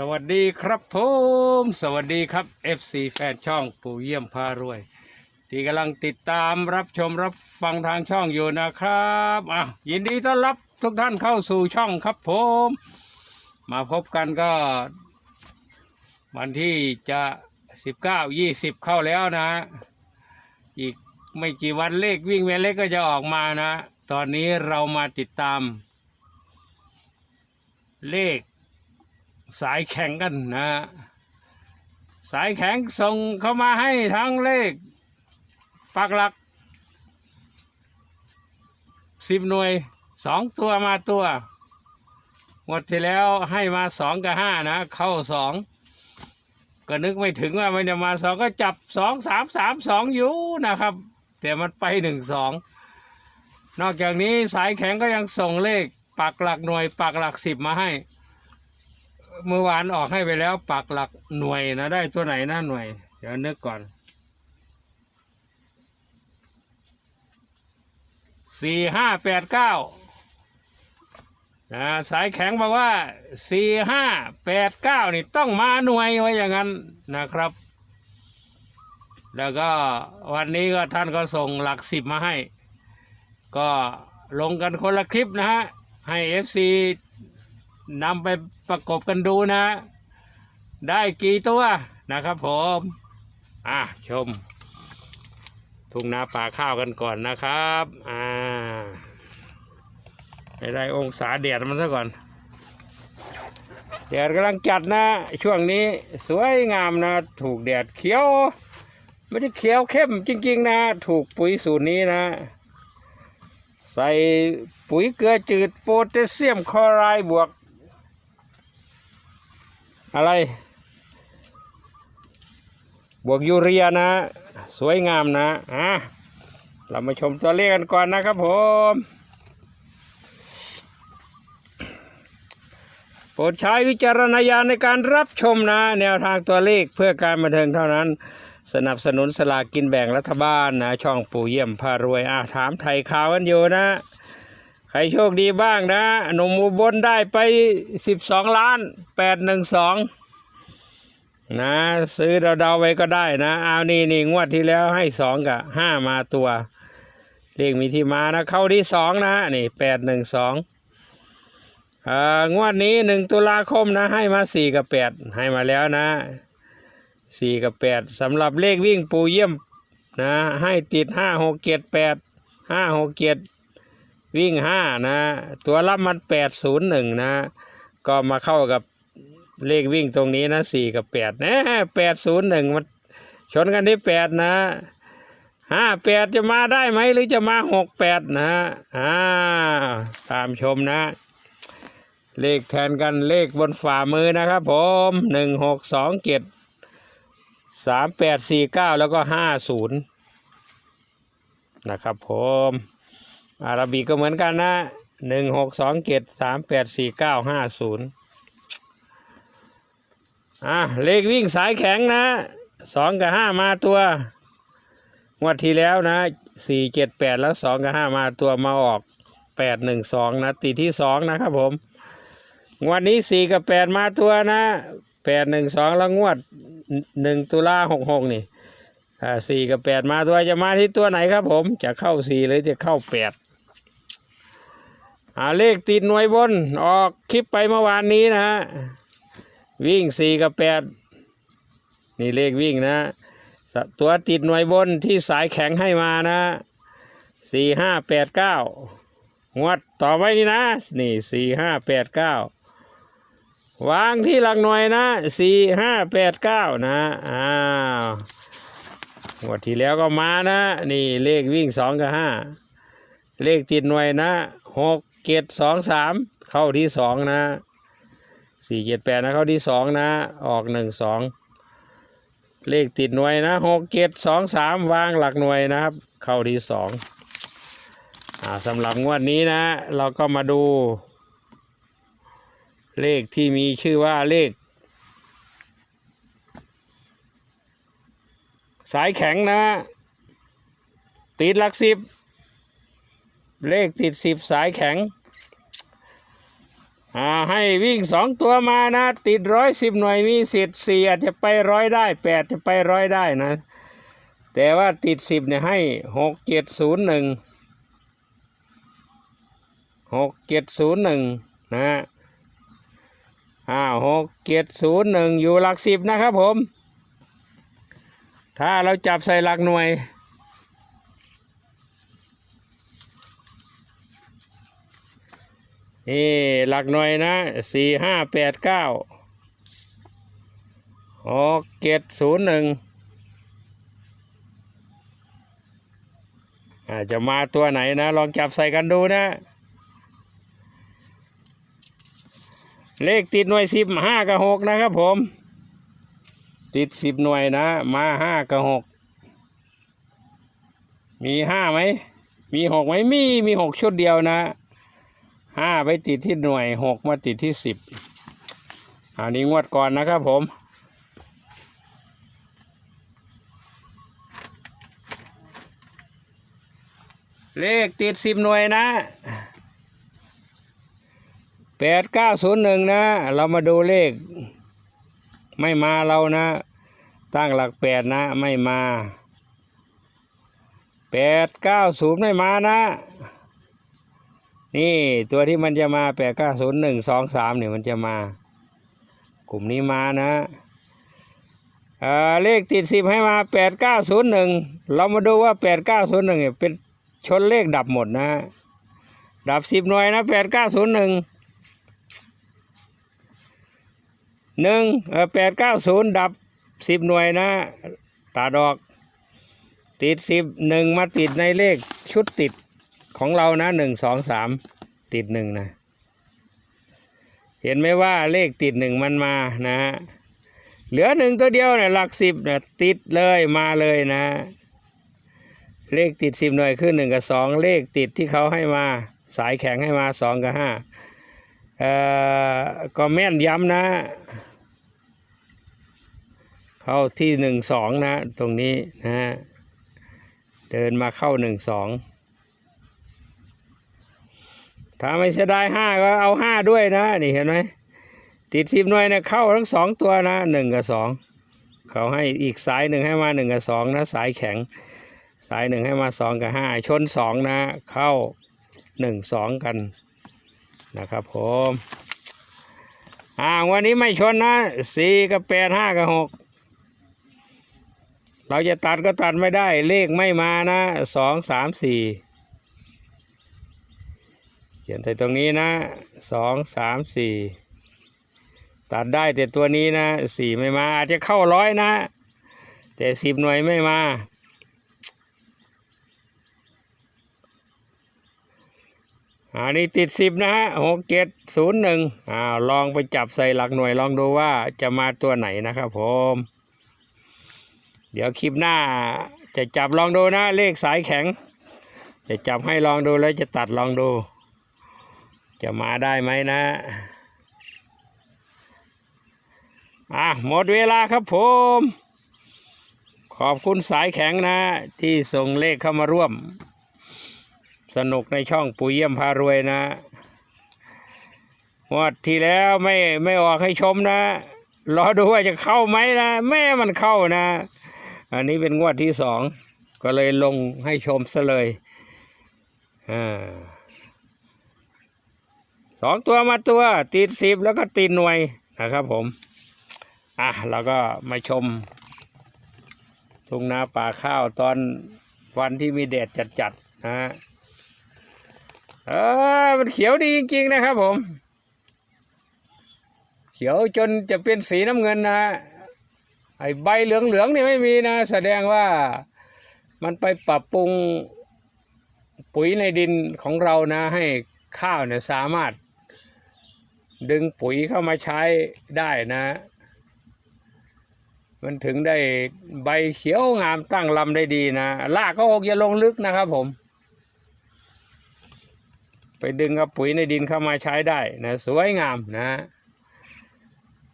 สวัสดีครับผมสวัสดีครับ FC แฟนช่องปู่เยี่ยมพารวย ที่กำลังติดตามรับชมรับฟังทางช่องอยู่นะครับอะยินดีต้อนรับทุกท่านเข้าสู่ช่องครับผม มาพบกันก็ วันที่จะสิบเก้ายี่สิบเข้าแล้วนะ อีกไม่กี่วันเลขวิ่งแม่เล็กก็จะออกมานะ ตอนนี้เรามาติดตาม เลข สายแข่งกันนะ สายแข่งส่งเข้ามาให้ทั้งเลขปักหลักสิบหน่วยสองตัวมาตัวงวดที่แล้วให้มาสองกับห้านะ เข้าสองก็นึกไม่ถึงว่ามันจะมาสองก็จับสองสามสามสองอยู่นะครับ แต่มันไปหนึ่งสองนอกจากนี้สายแข็งก็ยังส่งเลขปักหลักหน่วยปักหลักสิบมาให้ เมื่อวานออกให้ไปแล้วปักหลักหน่วยนะได้ตัวไหนนะหน่วย เดี๋ยวนึกก่อนสี่ห้าแปดเก้านะสายแข็งบอกว่าสี่ห้าแปดเก้านี่ต้องมาหน่วยไว้อย่างนั้นนะครับ แล้วก็วันนี้ก็ท่านก็ส่งหลักสิบมาให้ ก็ลงกันคนละคลิปนะฮะ ให้ FC นำไปประกบกันดูนะ ได้กี่ตัวนะครับผมอะชม ทุ่งนาป่าข้าวกันก่อนนะครับอ่าให้ได้องศาแดดมันซะก่อนแดดกำลังจัดนะ ช่วงนี้สวยงามนะ ถูกแดดเขียวไม่ได้เขียวเข้มจริง ๆ นะ ถูกปุ๋ยสูตรนี้นะ ใส่ปุ๋ยเกลือจืดโพแทสเซียมคลอไรด์บวก อะไร บวกยูเรียนะ สวยงามนะอะเรามาชมตัวเลขกันก่อนนะครับผมโปรดใช้วิจารณญาณในการรับชมนะ แนวทางตัวเลขเพื่อการบันเทิงเท่านั้น สนับสนุนสลากกินแบ่งรัฐบาลนะ ช่องปู่เยี่ยมพารวยอะถามไทยข่าวกันอยู่นะ ใครโชคดีบ้างนะหนุ่มอุบลได้ไป 12 ล้าน 812 นะ ซื้อเดาๆไว้ก็ได้นะ เอานี่นี่งวดที่แล้วให้ 2 กับ 5 มาตัว เลขมีที่มานะ เข้าที่ 2 นะ นี่ 812อ่างวดนี้1ตุลาคมนะให้มา4กับ8ให้มาแล้วนะ4กับ8สำหรับเลขวิ่งปูเยี่ยมนะให้ติด5 6 7 8 5 6 7 วิ่งห้านะ ตัวรับมันแปดศูนย์หนึ่งนะ ก็มาเข้ากับเลขวิ่งตรงนี้นะสี่กับแปดนะแปดศูนย์หนึ่งมันชนกันที่แปดนะห้าแปดจะมาได้ไหมหรือจะมาหกแปดนะอ่าตามชมนะ เลขแทนกันเลขบนฝ่ามือนะครับผมหนึ่งหกสองเจ็ดสามแปดสี่เก้าแล้วก็ห้าศูนย์นะครับผม อาราบิกก็เหมือนกันนะหนึ่งหกสองเจ็ดสามแปดสี่เก้าห้าศูนย์อะเลขวิ่งสายแข็งนะสองกับห้ามาตัวงวดที่แล้วนะสี่เจ็ดแปดแล้วสองกับห้ามาตัวมาออกแปดหนึ่งสองนะตีที่สองนะครับผมงวดนี้สี่กับแปดมาตัวนะแปดหนึ่งสองแล้วงวดหนึ่งตุลาหกหกนี่สี่กับแปดมาตัวจะมาที่ตัวไหนครับผม จะเข้าสี่หรือจะเข้าแปด อ่าเลขติดหน่วยบน ออกคลิปไปเมื่อวานนี้นะฮะ วิ่งสี่กับแปดนี่เลขวิ่งนะ ตัวติดหน่วยบนที่สายแข็งให้มานะสี่ห้าแปดเก้างวดต่อไปนี่นะ นี่สี่ห้าแปดเก้าวางที่หลักหน่วยนะสี่ห้าแปดเก้านะอ้าวงวดที่แล้วก็มานะ นี่เลขวิ่งสองกับห้าเลขติดหน่วยนะหก เจ็ดสองสามเข้าที่สองนะสี่เจ็ดแปดนะเข้าที่สองนะ ออกหนึ่งสองเลขติดหน่วยนะหกเจ็ดสองสามวางหลักหน่วยนะครับ เข้าที่สองอ่าสำหรับงวดนี้นะ เราก็มาดู เลขที่มีชื่อว่าเลข สายแข็งนะ ติดหลักสิบเลขติดสิบสายแข็ง อ่าให้วิ่งสองตัวมานะ ติดร้อยสิบหน่วยมีสิทธิ์สี่อาจจะไปร้อยได้แปดจะไปร้อยได้นะ แต่ว่าติดสิบเนี่ยให้หกเจ็ดศูนย์หนึ่งหกเจ็ดศูนย์หนึ่งนะฮะอ่าหกเจ็ดศูนย์หนึ่งอยู่หลักสิบนะครับผม ถ้าเราจับใส่หลักหน่วย นี่หลักหน่วยนะสี่ห้าแปดเก้าหกเจ็ดศูนย์หนึ่งอาจจะมาตัวไหนนะ ลองจับใส่กันดูนะ เลขติดหน่วยสิบห้ากับหกนะครับผม ติดสิบหน่วยนะ มาห้ากับหกมีห้าไหม มีหกไหมมีมีหกชุดเดียวนะ ห้าไปติดที่หน่วยหกมาติดที่สิบอันนี้งวดก่อนนะครับผมเลขติดสิบหน่วยนะแปดเก้าศูนย์หนึ่งนะ เรามาดูเลข ไม่มาเรานะ ตั้งหลักแปดนะ ไม่มาแปดเก้าศูนย์ไม่มานะ นี่ตัวที่มันจะมาแปดเก้าศูนย์หนึ่งสองสามเนี่ยมันจะมา กลุ่มนี้มานะเออเลขติดสิบให้มาแปดเก้าศูนย์หนึ่งเรามาดูว่าแปดเก้าศูนย์หนึ่งเนี่ยเป็นชนเลขดับหมดนะ ดับสิบหน่วยนะแปดเก้าศูนย์หนึ่งหนึ่งเออแปดเก้าศูนย์ดับสิบหน่วยนะ ตาดอก ติดสิบหนึ่งมาติดในเลขชุดติด ของเรานะหนึ่งสองสามติดหนึ่งนะ เห็นไหมว่าเลขติดหนึ่งมันมานะฮะเหลือหนึ่งตัวเดียวเนี่ยหลักสิบเนี่ยติดเลยมาเลยนะ เลขติดสิบหน่วยคือหนึ่งกับสองเลขติดที่เขาให้มา สายแข็งให้มาสองกับห้าเอ่อก็แม่นย้ำนะ เข้าที่หนึ่งสองนะ ตรงนี้นะฮะเดินมาเข้าหนึ่งสอง ถ้าไม่เสียดายห้าก็เอาห้าด้วยนะ นี่เห็นไหมติดสิบหน่วยเนี่ยเข้าทั้งสองตัวนะหนึ่งกับสองเขาให้อีกสายหนึ่งให้มาหนึ่งกับสองนะสายแข็ง สายหนึ่งให้มาสองกับห้าชนสองนะ เข้าหนึ่งสองกันนะครับผมอ่าวันนี้ไม่ชนนะสี่กับแปดห้ากับหกเราจะตัดก็ตัดไม่ได้เลขไม่มานะสองสามสี่ ขียนใส่ตรงนี้นะสองสามสี่ตัดได้แต่ตัวนี้นะสี่ไม่มา อาจจะเข้าร้อยนะ แต่สิบหน่วยไม่มา อันนี้ติดสิบนะฮะหกเจ็ดศูนย์หนึ่งอ่าลองไปจับใส่หลักหน่วยลองดูว่าจะมาตัวไหนนะครับผม เดี๋ยวคลิปหน้าจะจับลองดูนะเลขสายแข็ง จะจับให้ลองดูแล้วจะตัดลองดู จะมาได้ไหมนะอะหมดเวลาครับผม ขอบคุณสายแข็งนะ ที่ส่งเลขเข้ามาร่วม สนุกในช่องปุ๋ยเยี่ยมพารวยนะงวดที่แล้วไม่ไม่ออกให้ชมนะรอดูว่าจะเข้าไหมนะแม่มันเข้านะ อันนี้เป็นงวดที่สอง ก็เลยลงให้ชมซะเลยอ่า สองตัวมาตัวติดสิบแล้วก็ติดหน่วยนะครับผม อะเราก็มาชม ทุ่งนาป่าข้าวตอนวันที่มีแดดจัดๆนะฮะเออมันเขียวดีจริงๆนะครับผม เขียวจนจะเป็นสีน้ำเงินนะฮะไอใบเหลืองๆนี่ไม่มีนะ แสดงว่ามันไปปรับปรุงปุ๋ยในดินของเรานะให้ข้าวเนี่ยสามารถ ดึงปุ๋ยเข้ามาใช้ได้นะ มันถึงได้ใบเขียวงามตั้งลำได้ดีนะรากก็อกอย่าลงลึกนะครับผม ไปดึงเอาปุ๋ยในดินเข้ามาใช้ได้นะสวยงามนะ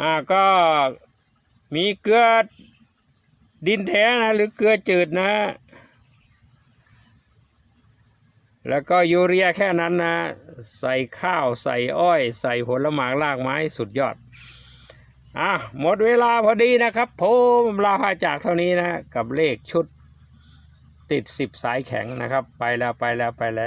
อ่าก็มีเกลือดินแท้นะหรือเกลือจืดนะ แล้วก็ยูเรียแค่นั้นนะ ใส่ข้าวใส่อ้อย ใส่ผลหมากรากไม้สุดยอดอะหมดเวลาพอดีนะครับผมลาพาจากเท่านี้นะ กับเลขชุดติดสิบสายแข็งนะครับ ไปแล้วไปแล้วไปแล้ว